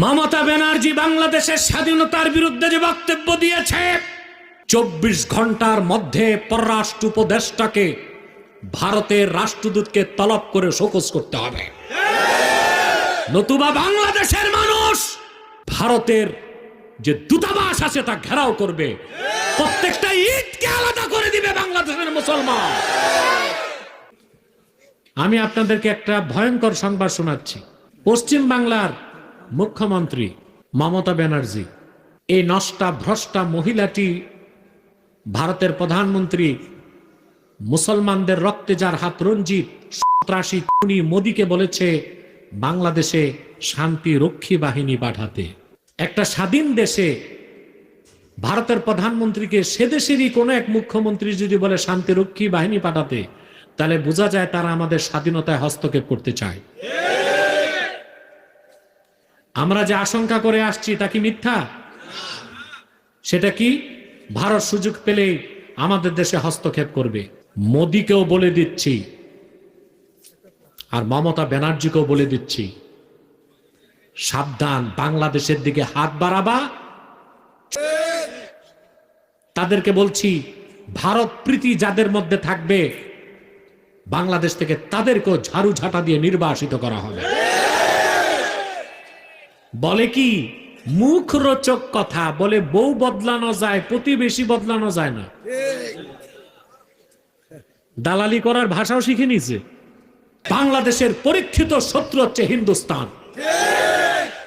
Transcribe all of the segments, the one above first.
মমতা ব্যানার্জি বাংলাদেশের স্বাধীনতার বিরুদ্ধে যে বক্তব্য দিয়েছে, চব্বিশ ঘণ্টার মধ্যে পররাষ্ট্র উপদেষ্টাকে ভারতের রাষ্ট্রদূতকে তলব করে শোকজ করতে হবে। নতুবা বাংলাদেশের মানুষ ভারতের যে দূতাবাস আছে তা ঘেরাও করবে। প্রত্যেকটা ঈদকে আলাদা করে দিবে বাংলাদেশের মুসলমান। আমি আপনাদেরকে একটা ভয়ঙ্কর সংবাদ শোনাচ্ছি। পশ্চিম বাংলার মুখ্যমন্ত্রী মমতা ব্যানার্জি। এই নষ্টা ভ্রষ্টা মহিলাটি ভারতের প্রধানমন্ত্রী মুসলমানদের রক্তে যার হাত রঞ্জিত, সন্ত্রাসী খুনি মোদীকে বলেছে, বাংলাদেশে শান্তি রক্ষী বাহিনী পাঠাতে। একটা স্বাধীন দেশে ভারতের প্রধানমন্ত্রীকে সে দেশেরই কোনো এক মুখ্যমন্ত্রী যদি বলে শান্তিরক্ষী বাহিনী পাঠাতে, তাহলে বোঝা যায় তারা আমাদের স্বাধীনতায় হস্তক্ষেপ করতে চায়। আমরা যে আশঙ্কা করে আসছি তা কি মিথ্যা? সেটা কি? ভারত সুযোগ পেলেই আমাদের দেশে হস্তক্ষেপ করবে। মোদীকেও বলে দিচ্ছি, আর মমতা ব্যানার্জিকেও বলে দিচ্ছি, সাবধান, বাংলাদেশের দিকে হাত বাড়াবা। তাদেরকে বলছি, ভারত প্রীতি যাদের মধ্যে থাকবে, বাংলাদেশ থেকে তাদেরকেও ঝাড়ু ঝাঁটা দিয়ে নির্বাসিত করা হবে। বলে কি মুখ রোচক কথা, বলে বউ বদলানো যায়, প্রতিবেশী বদলানো যায় না। দালালি করার ভাষাও শিখে নিছে বাংলাদেশের পরীক্ষিত শত্রু হচ্ছে হিন্দুস্তান।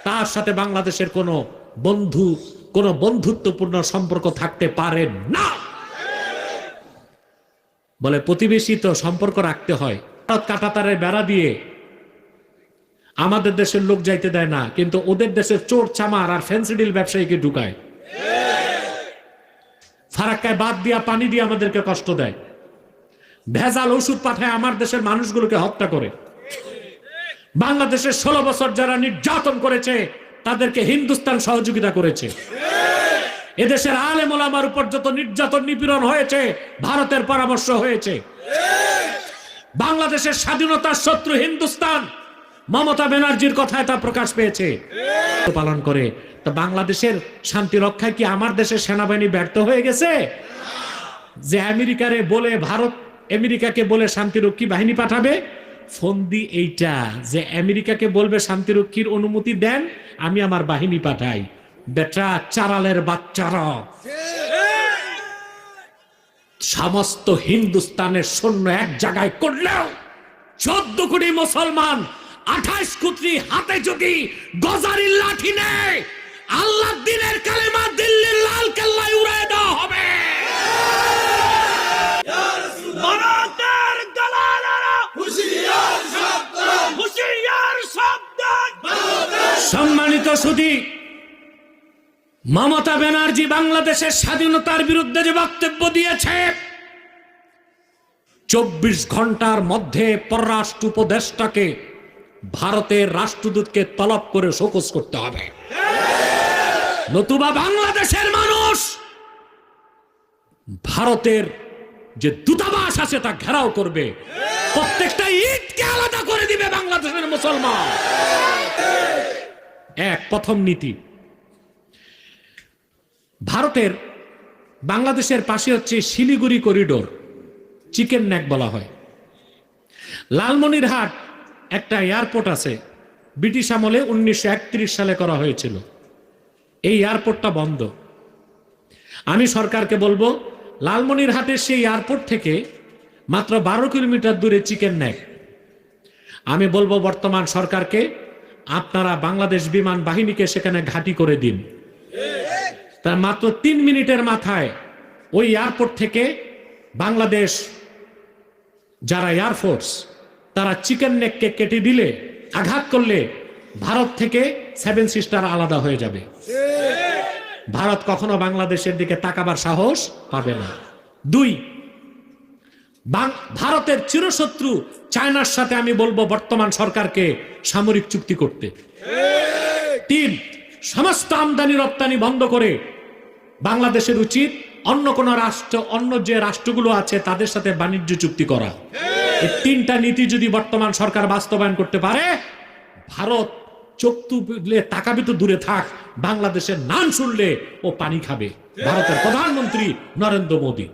তার সাথে বাংলাদেশের কোনো বন্ধু, কোনো বন্ধুত্বপূর্ণ সম্পর্ক থাকতে পারে না। বলে প্রতিবেশী তো সম্পর্ক রাখতে হয়। ভারত কাটাতারের বেড়া দিয়ে আমাদের দেশের লোক যাইতে দেয় না, কিন্তু ওদের দেশের চোর, চামার আর ফেন্সিডিল ব্যবসায়ীকে ঢুকায়। ফারাক্কায় বাদ দিয়া, পানি দিয়ে আমাদেরকে কষ্ট দেয়। ভেজাল ওষুধ পাঠায় আমার দেশের মানুষগুলোকে হত্যা করে। বাংলাদেশের ষোলো বছর যারা নির্যাতন করেছে, তাদেরকে হিন্দুস্তান সহযোগিতা করেছে। এদেশের আলেম ওলামার উপর যত নির্যাতন নিপীড়ন হয়েছে, ভারতের পরামর্শ হয়েছে। বাংলাদেশের স্বাধীনতার শত্রু হিন্দুস্তান। মমতা ব্যানার্জির কথায় তা প্রকাশ পেয়েছে। পালন করে। তো বাংলাদেশের শান্তি রক্ষায় কি আমার দেশের সেনাবাহিনী ব্যর্থ হয়ে গেছে? যে আমেরিকারে বলে ভারত আমেরিকাকে বলে শান্তিরক্ষী বাহিনী পাঠাবে ফন্দি এইটা যে আমেরিকাকে বলবে শান্তিরক্ষীর অনুমতি দেন আমি আমার বাহিনী পাঠাই। বেটা চারালের বাচ্চারা। সমস্ত হিন্দুস্তানের সৈন্য এক জায়গায় করলেও চোদ্দ কোটি মুসলমান আঠাইশ কোটি হাতে যদি গজারির লাঠি নেয় আল্লাহ দিনের কালেমা দিল্লির লাল কেল্লায় উড়ায় দেওয়া হবে। ভারতের দালালেরা হুঁশিয়ার সাবধান। সম্মানিত সুধী মমতা ব্যানার্জি বাংলাদেশের স্বাধীনতার বিরুদ্ধে যে বক্তব্য দিয়েছে চব্বিশ ঘণ্টার মধ্যে পররাষ্ট্র উপদেষ্টাকে ভারতের রাষ্ট্রদূতকে তলব করে শোকজ করতে হবে। নতুবা বাংলাদেশের মানুষ ভারতের যে দূতাবাস আছে তা ঘেরাও করবে। প্রত্যেকটা ঈদকে আলাদা করে দিবে বাংলাদেশের মুসলমান। এক, প্রথম নীতি। ভারতের বাংলাদেশের পাশে হচ্ছে শিলিগুড়ি করিডোর, চিকেন ন্যাক বলা হয়। লালমনিরহাট একটা এয়ারপোর্ট আছে। ব্রিটিশ আমলে উনিশশো একত্রিশ সালে করা হয়েছিল। এই এয়ারপোর্টটা বন্ধ। আমি সরকারকে বলব লালমনিরহাটের সেই এয়ারপোর্ট থেকে মাত্র বারো কিলোমিটার দূরে চিকেন নেক। আমি বলব, বর্তমান সরকারকে আপনারা বাংলাদেশ বিমান বাহিনীকে সেখানে ঘাঁটি করে দিন। তার মাত্র তিন মিনিটের মাথায় ওই এয়ারপোর্ট থেকে বাংলাদেশ যারা এয়ারফোর্স তারা চিকেন নেককে কেটে দিলে, আঘাত করলে ভারত থেকে সেভেন সিস্টার আলাদা হয়ে যাবে। ভারত কখনো বাংলাদেশের দিকে তাকাবার সাহস পাবে না। দুই ভারতের চিরশত্রু চায়নার সাথে আমি বলব বর্তমান সরকারকে সামরিক চুক্তি করতে। তিন, সমস্ত আমদানি রপ্তানি বন্ধ করে বাংলাদেশের উচিত অন্য কোন রাষ্ট্র অন্য যে রাষ্ট্রগুলো আছে তাদের সাথে বাণিজ্য চুক্তি করা। এই তিনটা নীতি যদি বর্তমান সরকার বাস্তবায়ন করতে পারে, ভারত চোখ তুলে তাকাবে তো দূরে থাক, বাংলাদেশের নাম শুনলে ও পানি খাবে। ভারতের প্রধানমন্ত্রী নরেন্দ্র মোদী।